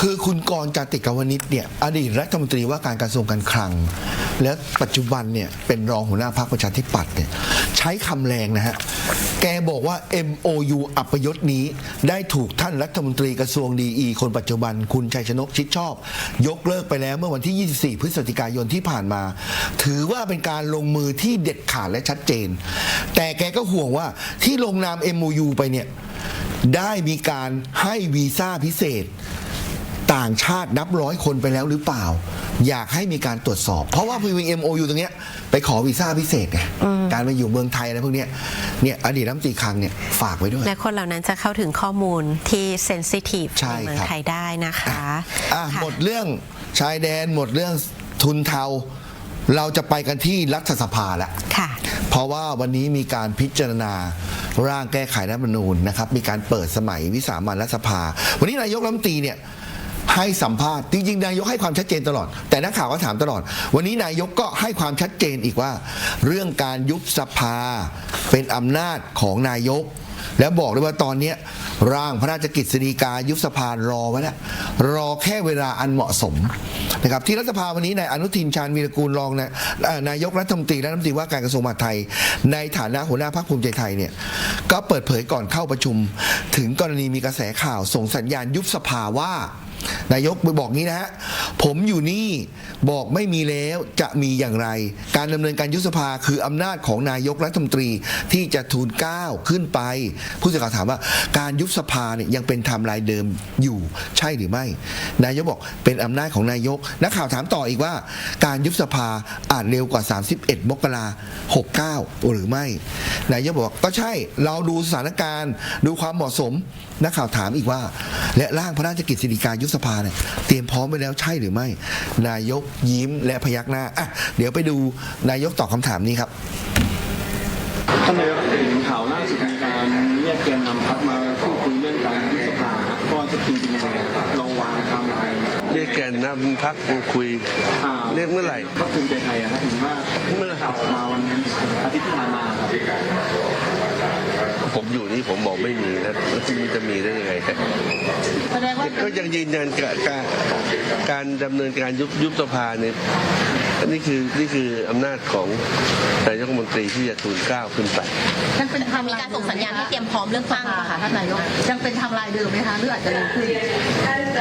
คือคุณกรณ์จาติกาวนิชเนี่ยอดีตรัฐมนตรีว่าการกระทรวงการคลัง และปัจจุบันเนี่ยเป็นรองหัวหน้าพรรคประชาธิปัตย์เนี่ยใช้คำแรงนะฮะ แกบอกว่า MOU อัปยศนี้ได้ถูกท่านรัฐมนตรีกระทรวงดีอีคนปัจจุบันคุณชัยชนกชิดชอบ ยกเลิกไปแล้วเมื่อวันที่ 24 พฤศจิกายนที่ผ่านมา ถือว่าเป็นการลงมือที่เด็ดขาดและชัดเจน แต่แกก็ห่วงว่าที่ลงนาม MOU ไปเนี่ยได้มีการให้วีซ่าพิเศษ ต่างชาตินับร้อยคนไปแล้วหรือเปล่า อยากให้มีการตรวจสอบ เพราะว่า PVMOU ตรงเนี้ยไปขอวีซ่าพิเศษไงการมาอยู่เมืองไทยอะไรพวกเนี้ยเนี่ยอดีตรัฐมนตรีคลังเนี่ยฝากไว้ด้วยและคนเหล่านั้นจะเข้าถึงข้อมูลที่เซนซิทีฟใช่ในเมืองครับไทยได้นะคะอะค่ะหมดเรื่องชายแดนหมดเรื่องทุนเทาเราจะไปกันที่รัฐสภาแล้วค่ะเพราะว่าวันนี้มีการพิจารณาร่างแก้ไขรัฐธรรมนูญนะครับ มีการเปิดสมัยวิสามันรัฐสภา วันนี้นายกรัฐมนตรีเนี่ย ให้สัมภาษณ์จริงๆนายกให้ความชัดเจนตลอด แต่นักข่าวก็ถามตลอด วันนี้นายกก็ให้ความชัดเจนอีกว่า เรื่องการยุบสภาเป็นอำนาจของนายก แล้วบอกเลยว่าตอนนี้ร่างพระราชกิจสีกายุบสภารอไว้แล้วรอแค่เวลาอันเหมาะสมนะครับที่รัฐสภาวันนี้นายอนุทินชาญวีรกูลรองนะนายกรัฐมนตรีและรัฐมนตรีว่าการกระทรวงมหาดไทย ในฐานะหัวหน้าพรรคภูมิใจไทยเนี่ยก็เปิดเผยก่อนเข้าประชุม ถึงกรณีมีกระแสข่าวส่งสัญญาณยุบสภาว่า นายกไปบอกงี้นะฮะผมอยู่นี่บอกไม่มีแล้วจะมีอย่างไร การดำเนินการยุบสภาคืออำนาจของนายกรัฐมนตรีที่จะทูลเกล้าขึ้นไป ผู้สื่อข่าวถามว่าการยุบสภาเนี่ยยังเป็นไทม์ไลน์เดิมอยู่ใช่หรือไม่ นายกบอกเป็นอำนาจของนายกนักข่าวถามต่ออีกว่า การยุบสภาอาจเร็วกว่า 31 มกรา69หรือไม่ นายกบอกก็ใช่เราดูสถานการณ์ ดูความเหมาะสมนักข่าวถามอีกว่า และร่างพระราชกิจสิกายุบสภาเนี่ยเตรียมพร้อมไว้แล้วใช่หรือไม่ นายกยิ้มและพยักหน้าอะเดี๋ยวไปดูนายกตอบคำถามนี้ครับท่านนายกเห็นข่าวล่าสุดการเรียกแกนนำพักมาพูดคุยเรื่องการยุบสภาก็จะจริงเป็นยังไงเแกนนำพักคุยอ่าเรียกเมื่อไหร่พรรคภูมิใจไทยอะครับถึงว่าเมื่อข่าวออกมาวันอาทิตย์ที่ผ่านมาครับผมอยู่นี่ผมบอกไม่มีนะแล้วที่มันจะมีได้ยังไงแสดงว่าก็ยังยืนยันกับการการดำเนินการยุบยุบสภาเนี่ย นี่คือนี่คืออำนาจของนายกรัฐมนตรีที่จะทูลเกล้าขึ้นไปยังเป็นไทม์มีไลการน์ส่งสัญญาณให้เตรียมพร้อมเรื่องตั้งค่ะค่ะท่านนายกยังเป็นไทม์ไลน์เดิมไหมคะหรืออาจจะเร็วขึ้น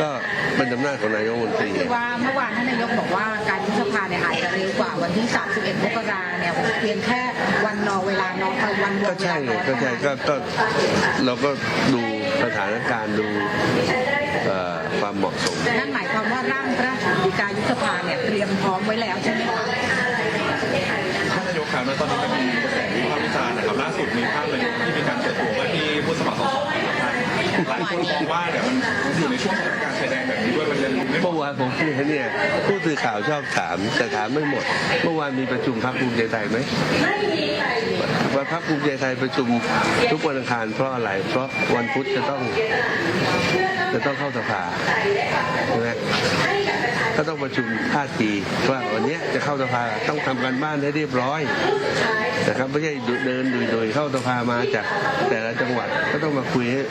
ก็เป็นอำนาจของนายกรัฐมนตรี คือว่าเมื่อวานท่านนายกบอกว่าการยุบสภาเนี่ยอาจจะเร็วกว่าวันที่ 31มกราเนี่ยเพียงแค่วันรอเวลาน้อยวันรอก็เวใช่ลาไงน้อยก็ใช่ก็ก็เราก็ดูสถานการณ์ดู เนี่ยเตรียมพร้อมไว้แล้วใช่ไหมคะท่านนายกครับแล้วตอนนี้ก็มีกระแสวิพากษ์วิจารณ์นะครับล่าสุดมีภาพนายกที่มีการเปิดตัวว่าที่ผู้สมัครสสของพรรคหลายคนมองว่าเนี่ยมันอยู่ในช่วงสถานการณ์ชายแดนแบบนี้ด้วยมันยังไม่เหเมื่มาะอวานผมพูดให้เนี่ยผู้สื่อข่าวชอบถามแต่ถามไม่หมด เมื่อวานมีประชุมพักภูมิใจไทยไหมวันพักภูมิใจไทยประชุมทุกวันอังคารเพราะอะไร เพราะวันพุธจะต้องจะต้องเข้าสภาใช่ไหม ก็ต้องประชุมท่าทีว่าวันเนี้ยจะเข้าสภาต้องทำการบ้านให้เรียบร้อยนะครับไม่ใช่เดินดุยๆเข้าสภามาจากแต่ละจังหวัดก็ต้องมาคุยให้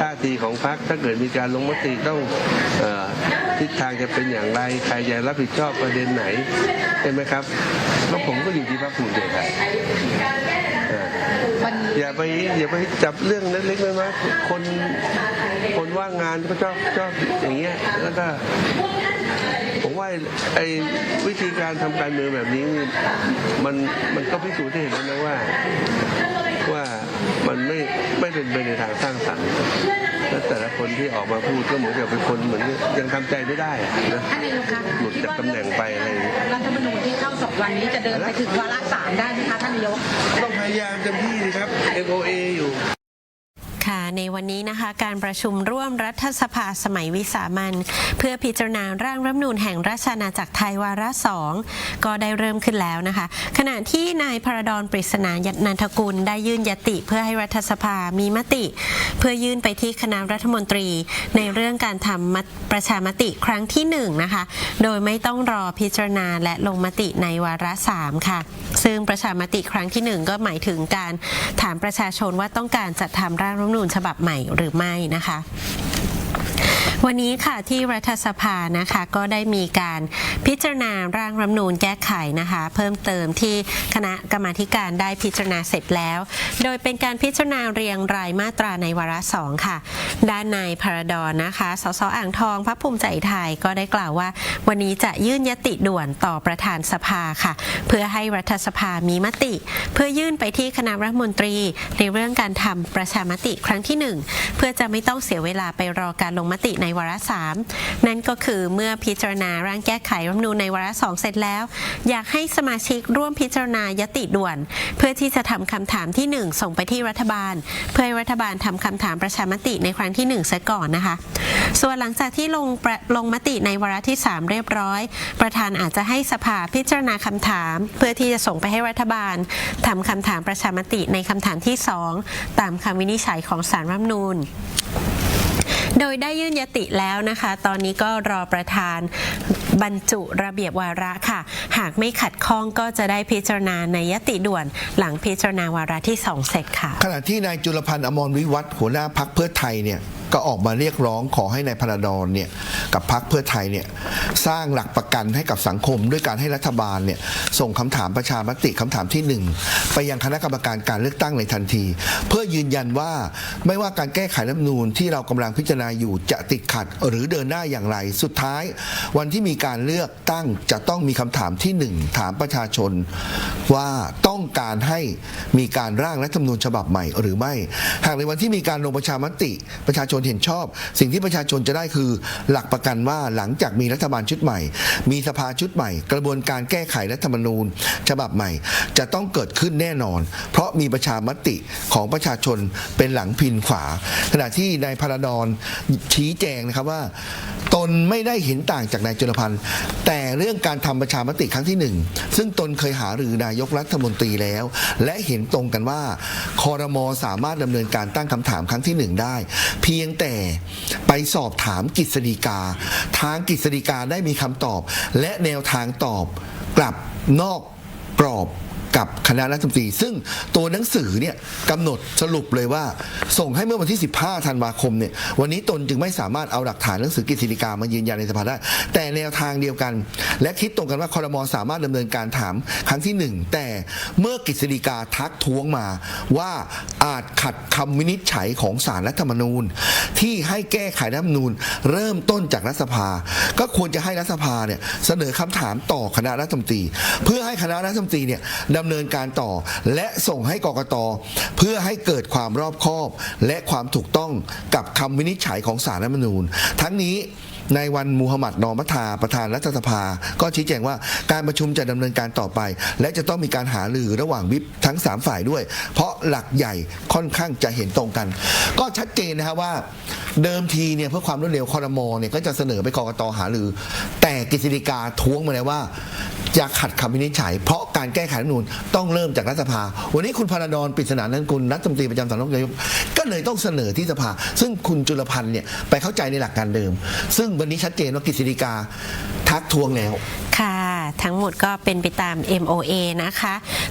ท่าทีของพรรคถ้าเกิดมีการลงมติต้องเอ่อทิศทางจะเป็นอย่างไรใครจะรับผิดชอบประเด็นไหนใช่ไหมครับแล้วผมก็อยู่ที่พรรคภูมิใจไทยเออวันอย่าไปอย่าไปจับเรื่องเล็กๆน้อยๆคนคนว่างงานก็ชอบชอบอย่างเงี้ยแล้วก็ ผมว่าไอ้วิธีการทำการเมืองแบบนี้นี่มันมันก็พิสูจน์ให้เห็นแล้วนะว่าว่ามันไม่ไม่เป็นไปในทางสร้างสรรค์และแต่ละคนที่ออกมาพูดก็เหมือนกับเป็นคนเหมือนยังทำใจไม่ได้อะนะท่านนายกคะหลุดจากตำแหน่งไปอะไรอย่างเงี้ยรัฐธรรมนูญที่เข้าสองวันนี้จะเดินไปถึงวาระสามได้ไหมคะท่านนายกต้องพยายามเต็มที่ดีครับ MOA อยู่ ค่ะ ในวันนี้นะคะ การประชุมร่วมรัฐสภาสมัยวิสามันเพื่อพิจารณาร่างรัฐมนูญแห่งราชอาณาจักรไทยวาระสองก็ได้เริ่มขึ้นแล้วนะคะ ขณะที่นายพระดอนปริศนานันทกุลได้ยื่นยติ เพื่อให้รัฐสภามีมติ เพื่อยื่นไปที่คณะรัฐมนตรี ในเรื่องการทำประชามติครั้งที่หนึ่งนะคะ โดยไม่ต้องรอพิจารณาและลงมติในวาระสามค่ะ ซึ่งประชามติครั้งที่หนึ่งก็หมายถึงการถามประชาชนว่าต้องการจัดทำร่างรัฐธรรมนูญฉบับใหม่หรือไม่นะคะ วันนี้ค่ะที่รัฐสภานะคะก็ได้มีการพิจารณาร่างรัฐมนูญแก้ไขนะคะ เพิ่มเติมที่คณะกรรมาการได้พิจารณาเสร็จแล้ว โดยเป็นการพิจารณาเรียงรายมาตราในวาระสองค่ะ ด้านนายพระดอนนะคะสสอ่างทองพรรคภูมิใจไทยก็ได้กล่าวว่า วันนี้จะยื่นยติด่วนต่อประธานสภาค่ะ เพื่อให้รัฐสภามีมติ เพื่อยื่นไปที่คณะรัฐมนตรี ในเรื่องการทำประชามติครั้งที่หนึ่งเพื่อจะไม่ต้องเสียเวลาไปรอการลงมติในวาระสามนั่นก็คือเมื่อพิจารณาร่างแก้ไขรัฐธรรมนูญในวาระสองเสร็จแล้ว อยากให้สมาชิกร่วมพิจารณายติด่วน เพื่อที่จะทำคำถามที่หนึ่งส่งไปที่รัฐบาล เพื่อให้รัฐบาลทำคำถามประชามติในครั้งที่หนึ่งเสียก่อนนะคะ ส่วนหลังจากที่ลงลงมติในวาระที่ 3 เรียบร้อย ประธานอาจจะให้สภาพิจารณาคำถาม เพื่อที่จะส่งไปให้รัฐบาลทำคำถามประชามติในคำถามที่ 2 ตามคำวินิจฉัยของสารรัฐธรรมนูญ โดยได้ยื่นยติแล้วนะคะ ตอนนี้ก็รอประธานบรรจุระเบียบวาระค่ะ หากไม่ขัดข้องก็จะได้พิจารณาในยติด่วนหลังพิจารณาวาระที่ 2 เสร็จค่ะ ขณะที่นายจุลพันธ์อมรวิวัฒหัวหน้าพักเพื่อไทยเนี่ย ก็ออกมาเรียกร้องขอให้นายพระดอนเนี่ยกับพักเพื่อไทยเนี่ยสร้างหลักประกันให้กับสังคม ด้วยการให้รัฐบาลเนี่ยส่งคำถามประชามติคำถามที่หนึ่งไปยังคณะกรรมการการเลือกตั้งในทันที เพื่อยืนยันว่าไม่ว่าการแก้ไขรัฐธรรมนูญที่เรากำลังพิจารณาอยู่จะติดขัดหรือเดินหน้าอย่างไร สุดท้าย วันที่มีการเลือกตั้งจะต้องมีคำถามที่หนึ่งถามประชาชนว่าต้อง้องการให้มีการร่างรัฐธรรมนูญฉบับใหม่หรือไม่ หากในวันที่มีการลงประชามติ ประชาชนเห็นชอบ สิ่งที่ประชาชนจะได้คือ หลักประกันว่าหลังจากมีรัฐบาลชุดใหม่ มีสภาชุดใหม่ กระบวนการแก้ไขรัฐธรรมนูญ ฉบับใหม่ จะต้องเกิดขึ้นแน่นอน เพราะมีประชามติของประชาชนเป็นหลังพินขวา ขณะที่นายพาราดอนชี้แจงนะครับว่า ตนไม่ได้เห็นต่างจากนายจุลพันธ์แต่เรื่องการทำประชามติครั้งที่หนึ่งซึ่งตนเคยหารือนายกรัฐมนตรีแล้ว และเห็นตรงกันว่าคอรมอสามารถดำเนินการตั้งคำถามครั้งที่หนึ่งได้ เพียงแต่ไปสอบถามกฤษฎีกา ทางกฤษฎีกาได้มีคำตอบ และแนวทางตอบกลับนอกกรอบ กับคณะรัฐมนตรี ซึ่งตัวหนังสือเนี่ยกำหนดสรุปเลยว่า ส่งให้เมื่อวันที่ 15 ธันวาคมเนี่ยวันนี้ตนจึงไม่สามารถเอาหลักฐานหนังสือกฤษฎีกามายืนยันในสภาได้ แต่แนวทางเดียวกัน และคิดตรงกันว่าคอรมอสามารถดำเนินการถามครั้งที่หนึ่งแต่เมื่อกฤษฎีกาทักท้วงมาว่าอาจขัดคำวินิจฉัยของสารรัฐธรรมนูญ ที่ให้แก้ไขรัฐธรรมนูญ เริ่มต้นจากรัฐสภา ก็ควรจะให้รัฐสภาเนี่ยเสนอคำถามต่อคณะรัฐมนตรี เพื่อให้คณะรัฐมนตรีเนี่ยดำเนินการต่อ และส่งให้กกต เพื่อให้เกิดความรอบคอบ และความถูกต้องกับคำวินิจฉัยของสารรัฐธรรมนูญ ทั้งนี้ ในวันมูฮัมหมัดนอมัทาประธานรัฐสภา ก็ชี้แจงว่าการประชุมจะดำเนินการต่อไป และจะต้องมีการหารือระหว่างวิปทั้ง 3 ฝ่ายด้วย เพราะหลักใหญ่ค่อนข้างจะเห็นตรงกัน ก็ชัดเจนนะครับว่าเดิมทีเนี่ยเพื่อความรวดเร็วคอรมอเนี่ยก็จะเสนอไปกรกตหารือ แต่กฤษฎีกาท้วงมาแล้วว่าจะขัดคำวินิจฉัย เพราะการแก้ไขรัฐธรรมนูญต้องเริ่มจากรัฐสภา วันนี้คุณพารดอนปริศนานันกุลรัฐมนตรีประจำสำนักนายกก็เลยต้องเสนอที่สภา ซึ่งคุณจุลพันธ์เนี่ยไปเข้าใจในหลักการเดิม ซึ่งวันนี้ชัดเจนว่ากฤษฎีกาทักทวงแล้ว ค่ะ ทั้งหมดก็เป็นไปตาม MOA นะคะ